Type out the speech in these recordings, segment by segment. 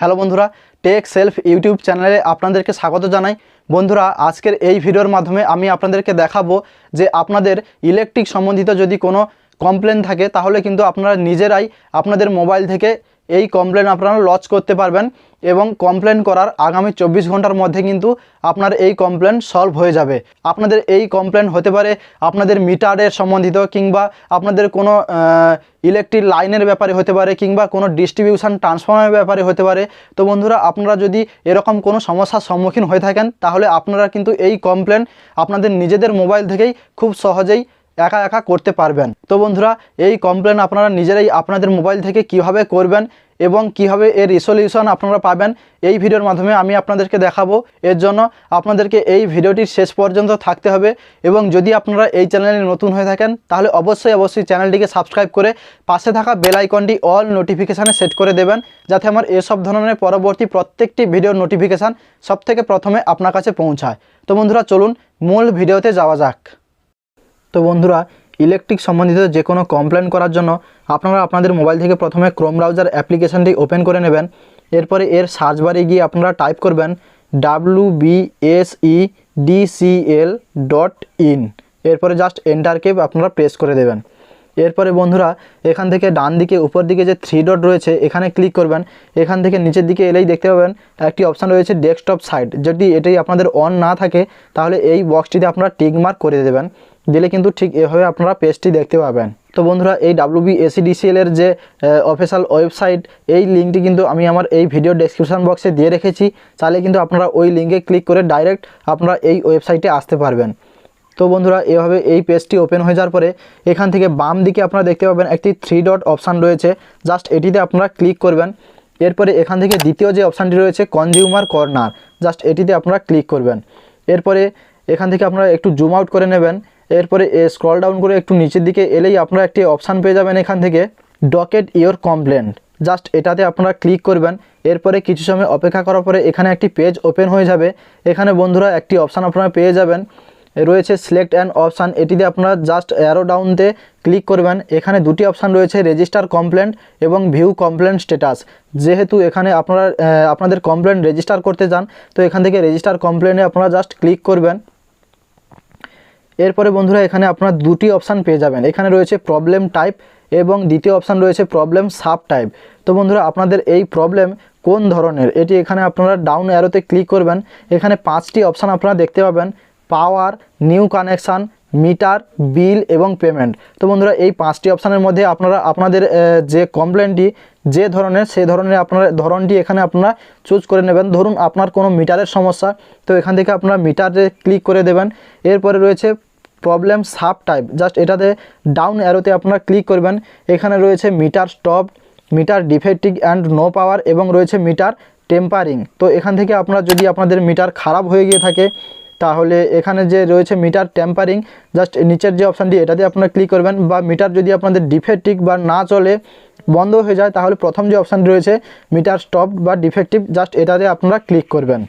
Hello বন্ধুরা take self YouTube চ্যানেলে আপনাদেরকে স্বাগত জানাই। বন্ধুরা, আজকের এই ভিডিওর মাধ্যমে আমি আপনাদেরকে দেখাবো যে আপনাদের ইলেকট্রিক সম্বন্ধিত যদি কোনো কমপ্লেন থাকে, তাহলে কিন্তু আপনারা নিজেরাই আপনাদের মোবাইল থেকে এই কমপ্লেন আপনারা লঞ্চ করতে পারবেন এবং কমপ্লেন করার আগামী চব্বিশ ঘণ্টার মধ্যে কিন্তু আপনার এই কমপ্লেন সলভ হয়ে যাবে। আপনাদের এই কমপ্লেন হতে পারে আপনাদের মিটারের সম্বন্ধিত কিংবা আপনাদের কোনো ইলেকট্রিক লাইনের ব্যাপারে হতে পারে কিংবা কোনো ডিস্ট্রিবিউশন ট্রান্সফর্মারের ব্যাপারে হতে পারে। তো বন্ধুরা, আপনারা যদি এরকম কোনো সমস্যার সম্মুখীন হয়ে থাকেন, তাহলে আপনারা কিন্তু এই কমপ্লেন আপনাদের নিজেদের মোবাইল থেকেই খুব সহজেই একা একা করতে পারবেন। তো বন্ধুরা, এই কমপ্লেন আপনারা নিজেরাই আপনাদের মোবাইল থেকে কীভাবে করবেন এবং কীভাবে এর রিসলিউশন আপনারা পাবেন, এই ভিডিওর মাধ্যমে আমি আপনাদেরকে দেখাবো। এর জন্য আপনাদেরকে এই ভিডিওটির শেষ পর্যন্ত থাকতে হবে এবং যদি আপনারা এই চ্যানেলে নতুন হয়ে থাকেন, তাহলে অবশ্যই অবশ্যই চ্যানেলটিকে সাবস্ক্রাইব করে পাশে থাকা বেল আইকনটি অল নোটিফিকেশানে সেট করে দেবেন, যাতে আমার এসব ধরনের পরবর্তী প্রত্যেকটি ভিডিওর নোটিফিকেশান সবথেকে প্রথমে আপনার কাছে পৌঁছায়। তো বন্ধুরা, চলুন মূল ভিডিওতে যাওয়া যাক। তো বন্ধুরা ইলেকট্রিক সম্বন্ধিত যে কোনো কমপ্লেন করার জন্য আপনারা আপনাদের মোবাইল থেকে প্রথমে ক্রোম ব্রাউজার অ্যাপ্লিকেশানটি ওপেন করে নেবেন। এরপরে এর সার্চ বারে গিয়ে আপনারা টাইপ করবেন W B S E DCL dot in এরপরে জাস্ট এন্টারকে আপনারা প্রেস করে দেবেন। এরপরে বন্ধুরা, এখান থেকে ডান দিকে, উপর দিকে যে থ্রি ডট রয়েছে, এখানে ক্লিক করবেন। এখান থেকে নিচের দিকে এলেই দেখতে পাবেন, একটি অপশান রয়েছে ডেস্কটপ সাইট যদি এটাই আপনাদের অন না থাকে, তাহলে এই বক্সটিতে আপনারা টিক মার্ক করে দেবেন। দিলে কিন্তু ঠিক এভাবে আপনারা পেজটি দেখতে পাবেন। তো বন্ধুরা, এই ডাব্লিউবি এসিডিসিএল এর যে অফিসিয়াল ওয়েবসাইট এই লিঙ্কটি কিন্তু আমি আমার এই ভিডিও ডেসক্রিপশন বক্সে দিয়ে রেখেছি। তাহলে কিন্তু আপনারা ওই লিঙ্কে ক্লিক করে ডাইরেক্ট আপনারা এই ওয়েবসাইটে আসতে পারবেন। তো বন্ধুরা, এভাবে এই পেজটি ওপেন হয়ে যাওয়ার পরে এখান থেকে বাম দিকে আপনারা দেখতে পাবেন একটি থ্রি ডট অপশান রয়েছে। জাস্ট এটিতে আপনারা ক্লিক করবেন। এরপরে এখান থেকে দ্বিতীয় যে অপশানটি রয়েছে কনজিউমার কর্নার জাস্ট এটিতে আপনারা ক্লিক করবেন। এরপরে এখান থেকে আপনারা একটু জুম আউট করে নেবেন। এরপরে স্ক্রল ডাউন করে একটু নিচের দিকে এলেই আপনারা একটি অপশান পেয়ে যাবেন এখান থেকে ডকেট ইয়োর কমপ্লেন জাস্ট এটাতে আপনারা ক্লিক করবেন, এরপরে কিছু সময় অপেক্ষা করার পরে এখানে একটি পেজ ওপেন হয়ে যাবে। এখানে বন্ধুরা একটি অপশান আপনারা পেয়ে যাবেন, রয়েছে সিলেক্ট অ্যান্ড অপশান এটিতে আপনারা জাস্ট অ্যারো ডাউনতে ক্লিক করবেন। এখানে দুটি অপশান রয়েছে রেজিস্টার কমপ্লেন্ট এবং ভিউ কমপ্লেন স্ট্যাটাস যেহেতু এখানে আপনারা আপনাদের কমপ্লেন রেজিস্টার করতে যান তো এখান থেকে রেজিস্টার কমপ্লেনে আপনারা জাস্ট ক্লিক করবেন। এরপরে বন্ধুরা এখানে আপনার দুটি অপশান পেয়ে যাবেন। এখানে রয়েছে প্রবলেম টাইপ এবং দ্বিতীয় অপশান রয়েছে প্রবলেম সাব টাইপ তো বন্ধুরা, আপনাদের এই প্রবলেম কোন ধরনের? এটি এখানে আপনারা ডাউন অ্যারোতে ক্লিক করবেন। এখানে পাঁচটি অপশান আপনারা দেখতে পাবেন। Power new connection meter, bill এবং পেমেন্ট। তো বন্ধুরা, এই পাঁচটি অপশানের মধ্যে আপনারা, আপনাদের যে কমপ্লেনটি, যে ধরনের, সেই ধরনের আপনার, ধরনটি এখানে আপনারা চুজ করে নেবেন। ধরুন, আপনার কোনো মিটারের সমস্যা, তো এখান থেকে আপনারা মিটারে ক্লিক করে দেবেন। এরপরে রয়েছে প্রবলেম সাব টাইপ জাস্ট এটাতে ডাউন অ্যারোতে আপনারা ক্লিক করবেন। এখানে রয়েছে meter stop meter defective and no power এবং রয়েছে মিটার টেম্পারিং তো এখান থেকে আপনারা যদি আপনাদের মিটার খারাপ হয়ে গিয়ে থাকে তাহলে এখানে যে রয়েছে মিটার টেম্পারিং জাস্ট নিচের যে অপশানটি এটাতে আপনারা ক্লিক করবেন বা মিটার যদি আপনাদের ডিফেক্টিভ বা না চলে, বন্ধ হয়ে যায়, তাহলে প্রথম যে অপশানটি রয়েছে মিটার স্টপ বা ডিফেক্টিভ জাস্ট এটাতে আপনারা ক্লিক করবেন।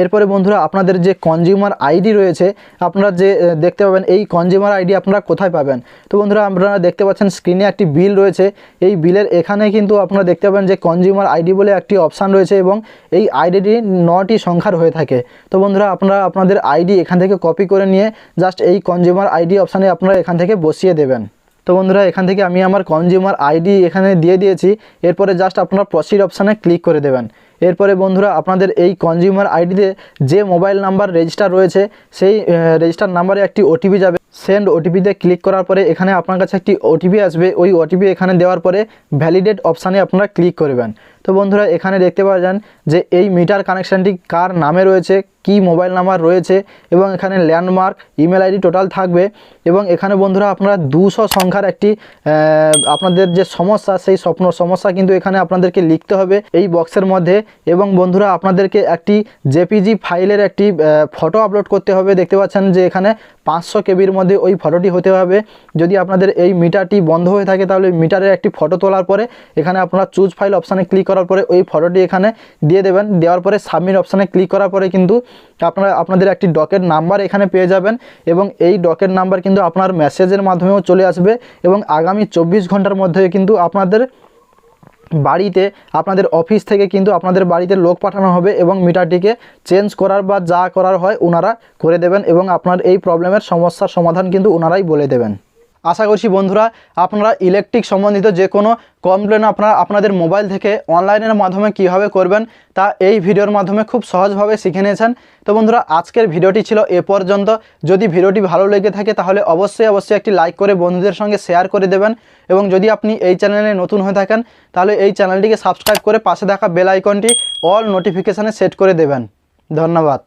এরপরে বন্ধুরা আপনাদের যে কনজিউমার আইডি রয়েছে, আপনারা যে দেখতে পাবেন, এই কনজিউমার আইডি আপনারা কোথায় পাবেন? তো বন্ধুরা, আপনারা দেখতে পাচ্ছেন স্ক্রিনে একটি বিল রয়েছে। এই বিলের এখানে কিন্তু আপনারা দেখতে পাবেন যে কনজিউমার আইডি বলে একটি অপশান রয়েছে এবং এই আইডিটি নটি সংখ্যার হয়ে থাকে। তো বন্ধুরা, আপনারা আপনাদের আইডি এখান থেকে কপি করে নিয়ে জাস্ট এই কনজিউমার আইডি অপশানে আপনারা এখান থেকে বসিয়ে দেবেন। তো বন্ধুরা, এখান থেকে আমি আমার কনজিউমার আইডি এখানে দিয়ে দিয়েছি। এরপরে জাস্ট আপনারা প্রসিড অপশানে ক্লিক করে দেবেন। এরপরে বন্ধুরা আপনাদের এই কনজিউমার আইডিতে যে মোবাইল নাম্বার রেজিস্টার রয়েছে, সেই রেজিস্টার নাম্বারে একটি ওটিপি যাবে। সেন্ড ওটিপিতে ক্লিক করার পরে এখানে আপনার কাছে একটি ওটিপি আসবে। ওই ওটিপি এখানে দেওয়ার পরে ভ্যালিডেট অপশানে আপনারা ক্লিক করবেন। তো বন্ধুরা, এখানে দেখতে পাওয়া যান যে এই মিটার কানেকশানটি কার নামে রয়েছে, কি মোবাইল নাম্বার রয়েছে এবং এখানে ল্যান্ডমার্ক ইমেল আইডি টোটাল থাকবে এবং এখানে বন্ধুরা আপনারা দুশো সংখ্যার একটি আপনাদের যে সমস্যা, সেই স্বপ্ন সমস্যা কিন্তু এখানে আপনাদেরকে লিখতে হবে এই বক্সের মধ্যে এবং বন্ধুরা আপনাদেরকে একটি জেপিজি ফাইলের একটি ফটো আপলোড করতে হবে। দেখতে পাচ্ছেন যে এখানে পাঁচশো কেবির মধ্যে ওই ফটোটি হতে হবে। যদি আপনাদের এই মিটারটি বন্ধ হয়ে থাকে তাহলে মিটারের একটি ফটো তোলার পরে এখানে আপনারা চুজ ফাইল অপশানে ক্লিক করার পরে ওই ফটোটি এখানে দিয়ে দেবেন। দেওয়ার পরে সাবমিট অপশানে ক্লিক করার পরে কিন্তু আপনারা, আপনাদের একটি ডকের নাম্বার এখানে পেয়ে যাবেন এবং এই ডকের নাম্বার কিন্তু আপনার মেসেজের মাধ্যমেও চলে আসবে এবং আগামী চব্বিশ ঘণ্টার মধ্যে কিন্তু আপনাদের বাড়িতে, আপনাদের অফিস থেকে কিন্তু আপনাদের বাড়িতে লোক পাঠানো হবে এবং মিটারটিকে চেঞ্জ করার বা যা করার হয় ওনারা করে দেবেন এবং আপনার এই প্রবলেমের সমস্যার সমাধান কিন্তু ওনারাই বলে দেবেন। আশা করছি বন্ধুরা আপনারা ইলেকট্রিক সম্বন্ধিত যে কোনো কমপ্লেন আপনারা আপনাদের মোবাইল থেকে অনলাইনের মাধ্যমে কীভাবে করবেন তা এই ভিডিওর মাধ্যমে খুব সহজভাবে শিখে নিয়েছেন। তো বন্ধুরা, আজকের ভিডিওটি ছিল এ পর্যন্ত। যদি ভিডিওটি ভালো লেগে থাকে তাহলে অবশ্যই অবশ্যই একটি লাইক করে বন্ধুদের সঙ্গে শেয়ার করে দেবেন এবং যদি আপনি এই চ্যানেলে নতুন হয়ে থাকেন তাহলে এই চ্যানেলটিকে সাবস্ক্রাইব করে পাশে থাকা বেল আইকনটি অল নোটিফিকেশানে সেট করে দেবেন। ধন্যবাদ।